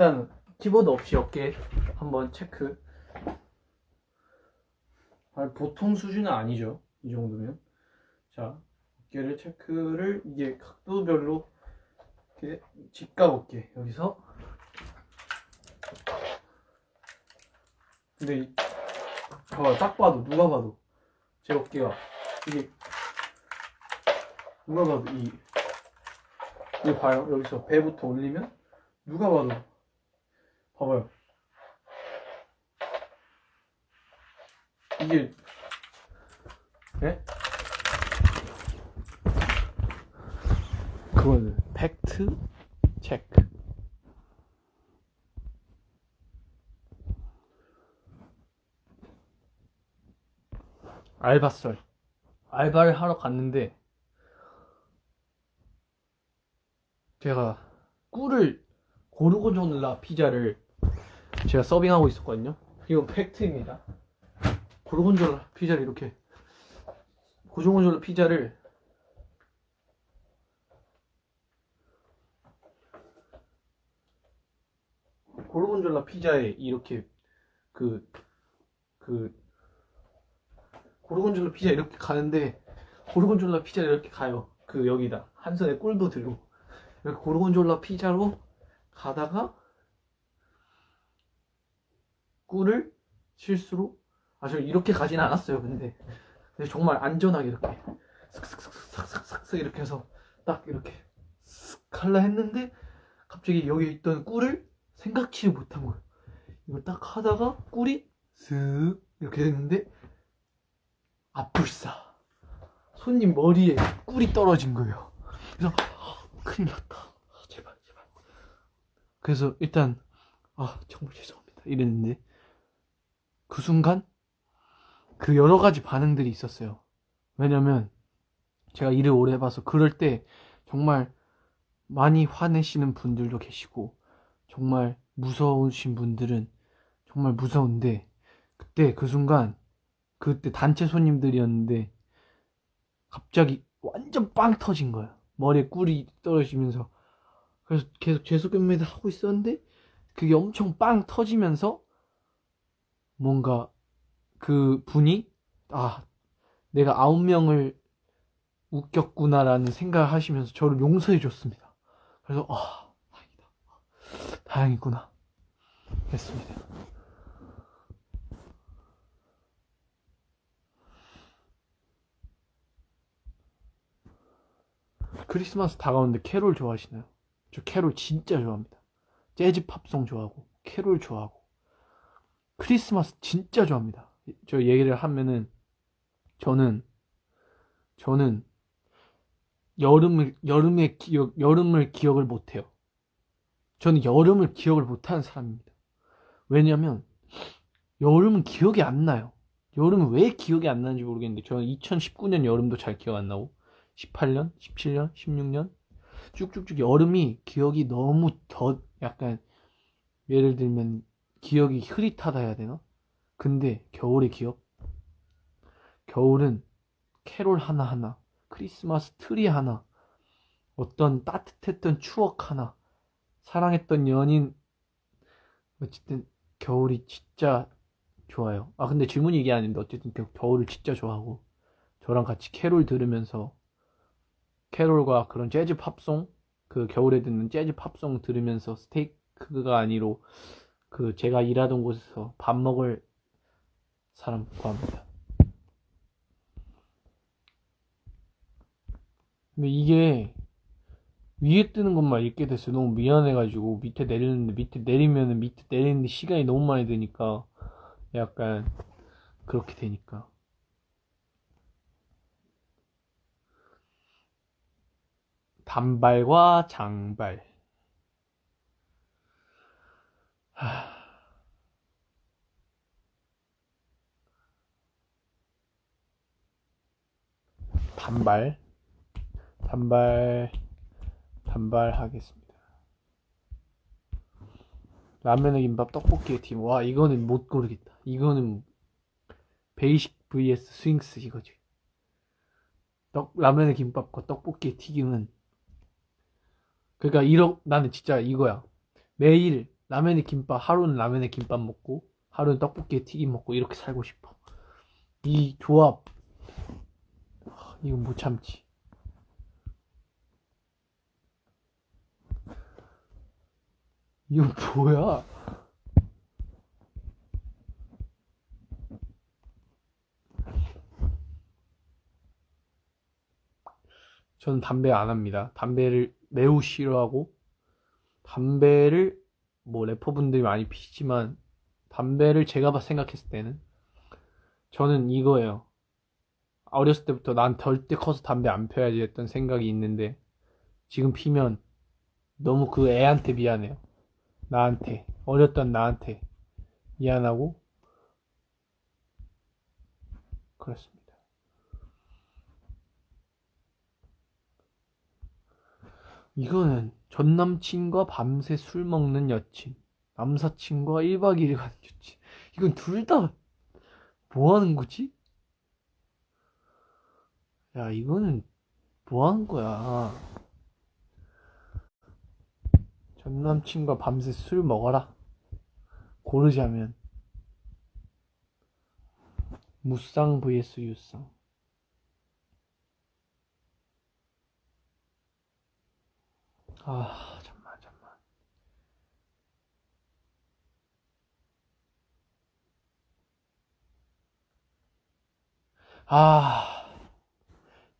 일단 키보드 없이 어깨 한번 체크. 아, 보통 수준은 아니죠. 이 정도면. 자, 어깨를 체크를 이게 각도별로 이렇게 직각 어깨 여기서. 근데 이- 봐봐 딱 봐도 누가 봐도 제 어깨가 이게 누가 봐도 이 이거 봐요 여기서 배부터 올리면 누가 봐도 봐봐요. 이게 예? 그거는 팩트 체크. 알바썰 알바를 하러 갔는데 제가 꿀을 고르곤졸라 피자를 제가 서빙하고 있었거든요. 이건 팩트입니다. 고르곤졸라 피자를 이렇게 고르곤졸라 피자를 고르곤졸라 피자에 이렇게 그그 고르곤졸라 피자 이렇게 가는데 고르곤졸라 피자 이렇게 가요. 그 여기다. 한 손에 꿀도 들고. 이렇게 고르곤졸라 피자로 가다가 꿀을 실수로 아 저 이렇게 가진 않았어요 근데, 근데 정말 안전하게 이렇게 슥슥슥슥슥슥슥 이렇게 해서 딱 이렇게 슥 할라 했는데 갑자기 여기 있던 꿀을 생각지 못한 거예요. 이걸 딱 하다가 꿀이 슥 이렇게 됐는데 아뿔싸. 손님 머리에 꿀이 떨어진 거예요. 그래서 큰일 났다. 아, 제발 제발. 그래서 일단 아 정말 죄송합니다. 이랬는데 그 순간 그 여러 가지 반응들이 있었어요 왜냐면 제가 일을 오래 해봐서 그럴 때 정말 많이 화내시는 분들도 계시고 정말 무서우신 분들은 정말 무서운데 그때 그 순간 그때 단체 손님들이었는데 갑자기 완전 빵 터진 거예요. 머리에 꿀이 떨어지면서 그래서 계속 죄송합니다 하고 있었는데 그게 엄청 빵 터지면서 뭔가 그 분이 아 내가 아홉 명을 웃겼구나라는 생각을 하시면서 저를 용서해 줬습니다. 그래서 아 다행이다 다행이구나 했습니다. 크리스마스 다가오는데 캐롤 좋아하시나요? 저 캐롤 진짜 좋아합니다. 재즈 팝송 좋아하고 캐롤 좋아하고 크리스마스 진짜 좋아합니다. 저 얘기를 하면은 저는 저는 여름을 여름의 기억 여름을 기억을 못 해요. 저는 여름을 기억을 못 하는 사람입니다. 왜냐면 여름은 기억이 안 나요. 여름은 왜 기억이 안 나는지 모르겠는데 저는 2019년 여름도 잘 기억 안 나고 18년, 17년, 16년 쭉쭉쭉 여름이 기억이 너무 더 약간 예를 들면 기억이 흐릿하다 해야 되나? 근데 겨울의 기억? 겨울은 캐롤 하나하나, 크리스마스 트리 하나, 어떤 따뜻했던 추억 하나, 사랑했던 연인, 어쨌든 겨울이 진짜 좋아요. 아, 근데 질문이 이게 아닌데, 어쨌든 겨- 겨울을 진짜 좋아하고, 저랑 같이 캐롤 들으면서, 캐롤과 그런 재즈 팝송, 그 겨울에 듣는 재즈 팝송 들으면서 스테이크가 아니로, 그 제가 일하던 곳에서 밥 먹을 사람 구합니다. 근데 이게 위에 뜨는 것만 읽게 됐어요. 너무 미안해가지고 밑에 내리는데 밑에 내리면은 밑에 내리는데 시간이 너무 많이 드니까 약간 그렇게 되니까 단발과 장발 하... 단발 단발 단발 하겠습니다. 라면에 김밥 떡볶이에 팀. 와 이거는 못 고르겠다. 이거는 베이식 vs 스윙스 이거지. 떡 라면에 김밥과 떡볶이에 튀김은 그러니까 이러 나는 진짜 이거야. 매일 라면에 김밥, 하루는 라면에 김밥 먹고, 하루는 떡볶이에 튀김 먹고, 이렇게 살고 싶어. 이 조합, 하, 이건 못 참지. 이건 뭐야? 저는 담배 안 합니다. 담배를 매우 싫어하고, 담배를, 뭐, 래퍼분들이 많이 피시지만, 담배를 제가 봐- 생각했을 때는, 저는 이거예요. 어렸을 때부터 난 절대 커서 담배 안 펴야지 했던 생각이 있는데, 지금 피면 너무 그 애한테 미안해요. 나한테, 어렸던 나한테 미안하고, 그렇습니다. 이거는 전 남친과 밤새 술 먹는 여친, 남사친과 1박 2일 가는 여친. 이건 둘 다 뭐 하는 거지? 야, 이거는 뭐 하는 거야? 전 남친과 밤새 술 먹어라. 고르자면 무쌍 vs 유쌍. 아, 잠만, 잠만. 아,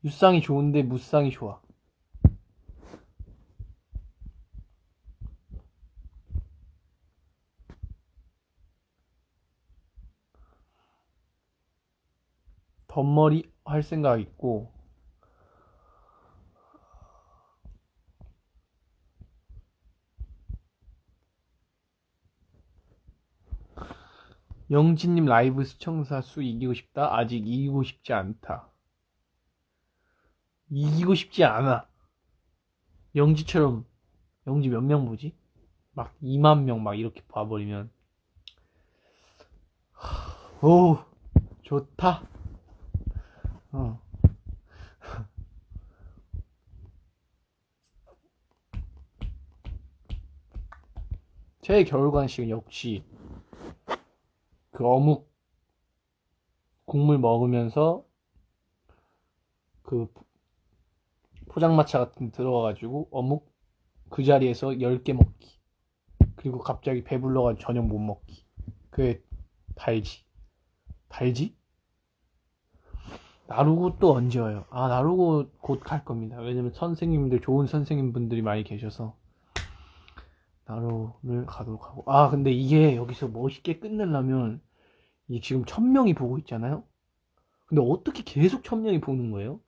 유쌍이 좋은데 무쌍이 좋아. 덧머리 할 생각 있고, 영진님 라이브 시청자 수 이기고 싶다? 아직 이기고 싶지 않다. 이기고 싶지 않아. 영지처럼, 영지 몇 명 보지? 막 2만 명 막 이렇게 봐버리면. 하, 오, 좋다. 어. 제 겨울간식은 역시 그 어묵 국물 먹으면서 그 포장마차 같은 데 들어가가지고 어묵 그 자리에서 10개 먹기. 그리고 갑자기 배불러가지고 저녁 못 먹기. 그게 달지. 달지? 나루고 또 언제 와요? 아, 나루고 곧 갈 겁니다. 왜냐면 선생님들, 좋은 선생님분들이 많이 계셔서 나루를 가도록 하고. 아, 근데 이게 여기서 멋있게 끝내려면 이 지금 천 명이 보고 있잖아요? 근데 어떻게 계속 천 명이 보는 거예요?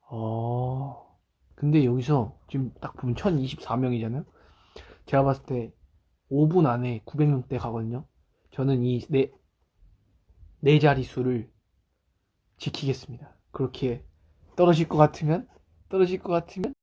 어, 근데 여기서 지금 딱 보면 1024명이잖아요? 제가 봤을 때 5분 안에 900명대 가거든요? 저는 이 네, 네 자릿수를 지키겠습니다. 그렇게 떨어질 것 같으면, 떨어질 것 같으면